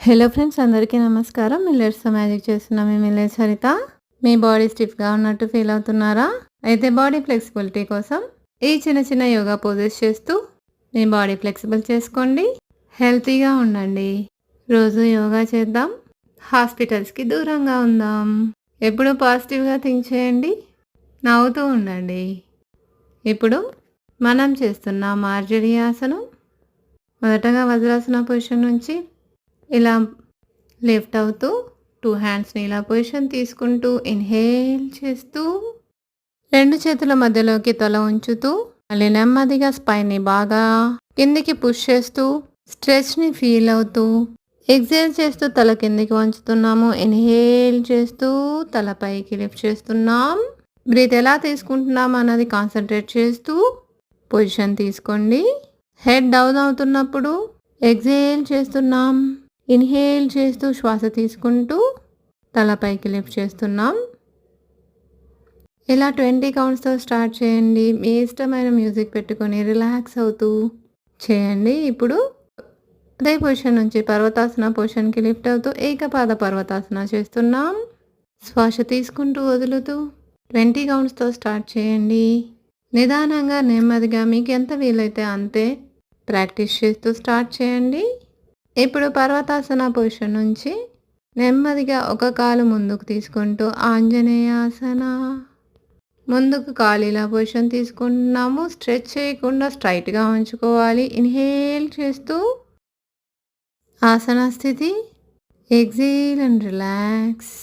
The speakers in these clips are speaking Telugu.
హలో ఫ్రెండ్స్ అందరికీ నమస్కారం. మిల్లెట్స్తో మ్యాజిక్ చేస్తున్నా మీ మిల్లెట్స్ హరిత మీ బాడీ స్టిఫ్గా ఉన్నట్టు ఫీల్ అవుతున్నారా? అయితే బాడీ ఫ్లెక్సిబిలిటీ కోసం ఈ చిన్న చిన్న యోగా పోజెస్ చేస్తూ మీ బాడీ ఫ్లెక్సిబుల్ చేసుకోండి. హెల్తీగా ఉండండి. రోజు యోగా చేద్దాం. హాస్పిటల్స్కి దూరంగా ఉందాం. ఎప్పుడు పాజిటివ్గా థింక్ చేయండి. నవ్వుతూ ఉండండి. ఇప్పుడు మనం చేస్తున్న మార్జరీ ఆసనం. మొదటగా వజ్రాసన పొజిషన్ నుంచి ఇలా లిఫ్ట్ అవుతూ టూ హ్యాండ్స్ని ఇలా పొజిషన్ తీసుకుంటూ ఇన్హేల్ చేస్తూ రెండు చేతుల మధ్యలోకి తల ఉంచుతూ మళ్ళీ నెమ్మదిగా స్పైన్ని బాగా కిందికి పుష్ చేస్తూ స్ట్రెచ్ని ఫీల్ అవుతూ ఎగ్జైల్ చేస్తూ తల కిందికి వంచుతున్నాము. ఇన్హేల్ చేస్తూ తల పైకి లిఫ్ట్ చేస్తున్నాం. బ్రీత్ ఎలా తీసుకుంటున్నాం అన్నది కాన్సన్ట్రేట్ చేస్తూ పొజిషన్ తీసుకోండి. హెడ్ డౌన్ అవుతున్నప్పుడు ఎగ్జేల్ చేస్తున్నాం. ఇన్హేల్ చేస్తూ శ్వాస తీసుకుంటూ తలపైకి లిఫ్ట్ చేస్తున్నాం. ఇలా ట్వంటీ కౌంట్స్తో స్టార్ట్ చేయండి. మీ ఇష్టమైన మ్యూజిక్ పెట్టుకొని రిలాక్స్ అవుతూ చేయండి. ఇప్పుడు అదే పొజిషన్ నుంచి పర్వతాసన పొజిషన్కి లిఫ్ట్ అవుతూ ఏకపాద పర్వతాసన చేస్తున్నాం. శ్వాస తీసుకుంటూ వదులుతూ ట్వంటీ కౌంట్స్తో స్టార్ట్ చేయండి. నిదానంగా నెమ్మదిగా మీకు ఎంత వీలైతే అంతే ప్రాక్టీస్ చేస్తూ స్టార్ట్ చేయండి. ఇప్పుడు పర్వతాసన పొజిషన్ నుంచి నెమ్మదిగా ఒక కాలు ముందుకు తీసుకుంటూ ఆంజనేయాసన. ముందుకు కాలు ఇలా పొజిషన్ తీసుకుంటున్నాము. స్ట్రెచ్ చేయకుండా స్ట్రైట్గా ఉంచుకోవాలి. ఇన్హేల్ చేస్తూ ఆసన స్థితి. Exhale and relax.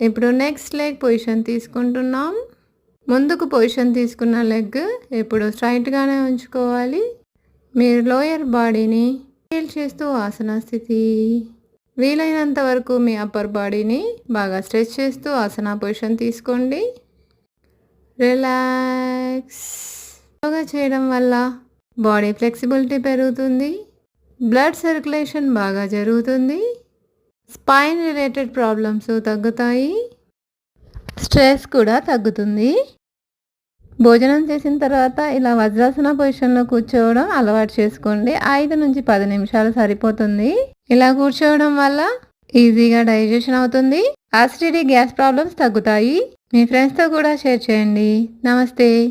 ఇప్పుడు నెక్స్ట్ లెగ్ పొజిషన్ తీసుకుంటున్నాం. ముందుకు పొజిషన్ తీసుకున్న లెగ్ ఇప్పుడు స్ట్రైట్గానే ఉంచుకోవాలి. మీరు లోయర్ బాడీని ఫీల్ చేస్తూ ఆసనాస్థితి వీలైనంత వరకు మీ అప్పర్ బాడీని బాగా స్ట్రెచ్ చేస్తూ ఆసన పొజిషన్ తీసుకోండి. రిలాక్స్ యోగా చేయడం వల్ల బాడీ ఫ్లెక్సిబిలిటీ పెరుగుతుంది. బ్లడ్ సర్క్యులేషన్ బాగా జరుగుతుంది. స్పైన్ రిలేటెడ్ ప్రాబ్లమ్స్ తగ్గుతాయి. స్ట్రెస్ కూడా తగ్గుతుంది. భోజనం చేసిన తర్వాత ఇలా వజ్రాసన పొజిషన్లో కూర్చోవడం అలవాటు చేసుకోండి. ఐదు నుంచి పది నిమిషాలు సరిపోతుంది. ఇలా కూర్చోవడం వల్ల ఈజీగా డైజెషన్ అవుతుంది. ఆసిడిటీ గ్యాస్ ప్రాబ్లమ్స్ తగ్గుతాయి. మీ ఫ్రెండ్స్తో కూడా షేర్ చేయండి. నమస్తే.